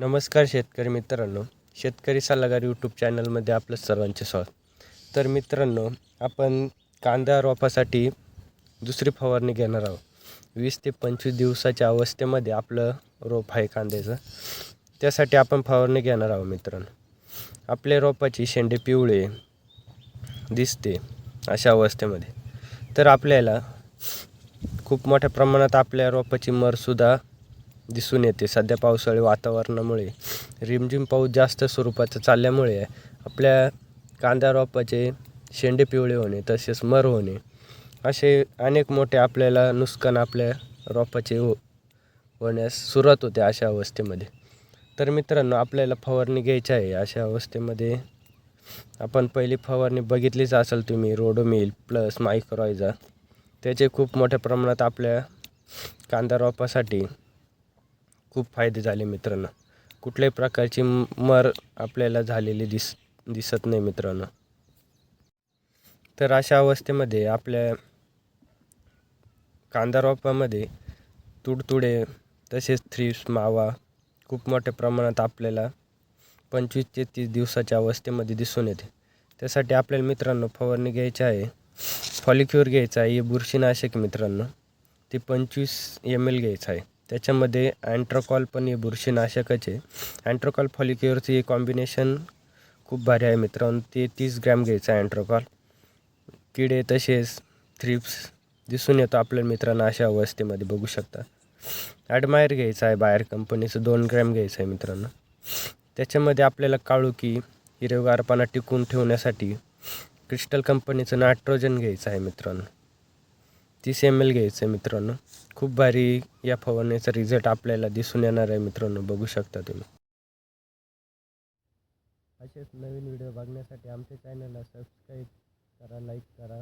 नमस्कार शेतकरी मित्रांनो शेतकरी सल्लागार यूट्यूब चॅनलमध्ये आपलं सर्वांचे स्वागत. तर मित्रांनो आपण कांदा रोपासाठी दुसरी फवारणी घेणार आहोत. वीस ते पंचवीस दिवसाच्या अवस्थेमध्ये आपलं रोप आहे कांद्याचं. त्यासाठी आपण फवारणी घेणार आहोत मित्रांनो. आपल्या रोपाची शेंडे पिवळे दिसते अशा अवस्थेमध्ये. तर आपल्याला खूप मोठ्या प्रमाणात आपल्या रोपाची मरसुद्धा दिसून येते. सध्या पावसाळी वातावरणामुळे रिमझिम पाऊस जास्त स्वरूपाचा चालल्यामुळे आपल्या कांदा रोपाचे शेंडे पिवळे होणे तसेच मर होणे असे अनेक मोठे आपल्याला नुकसान आपल्या रोपाचे हो होण्यास सुरुवात होते अशा अवस्थेमध्ये. तर मित्रांनो आपल्याला फवारणी घ्यायची आहे अशा अवस्थेमध्ये आपण पहिली फवारणी बघितलीच असेल तुम्ही रोडोमिल प्लस मायक्रोयझा त्याचे खूप मोठ्या प्रमाणात आपल्या कांदा रोपासाठी खूप फायदे झाले मित्रांनो. कुठल्याही प्रकारची मर आपल्याला झालेली दिस दिसत नाही मित्रांनो. तर अशा अवस्थेमध्ये आपल्या कांदा रोपामध्ये तुडतुडे तसेच थ्रिप्स मावा खूप मोठ्या प्रमाणात आपल्याला पंचवीस ते तीस दिवसाच्या अवस्थेमध्ये दिसून येते. त्यासाठी आपल्याला मित्रांनो फवारणी घ्यायची आहे. फॉलिक्युअर घ्यायचं आहे. हे बुरशीनाशक मित्रांनो. ते पंचवीस एम एल घ्यायचं आहे. त्याच्यामध्ये अँट्रोकॉल पण हे बुरशीनाशकच आहे. अँट्रोकॉल फॉलिक्युअरचं हे कॉम्बिनेशन खूप भारी आहे मित्रांनो. ते तीस ग्रॅम घ्यायचं आहे अँट्रोकॉल. किडे तसेच थ्रिप्स दिसून येतो आपल्या मित्रांना अशा अवस्थेमध्ये बघू शकता. ॲडमायर घ्यायचं आहे बाहेर कंपनीचं दोन ग्रॅम घ्यायचं आहे मित्रांनो. त्याच्यामध्ये आपल्याला काळुकी हिरवगारपणा टिकून ठेवण्यासाठी क्रिस्टल कंपनीचं नायट्रोजन घ्यायचं आहे मित्रांनो. तीस एम एल घ्यायचं आहे मित्रांनो. खूप भारी या फवारणीचा रिझल्ट आपल्याला दिसून येणार आहे मित्रांनो. बघू शकता तुम्ही. असेच नवीन व्हिडिओ बघण्यासाठी आमच्या चॅनलला सबस्क्राईब करा लाईक करा.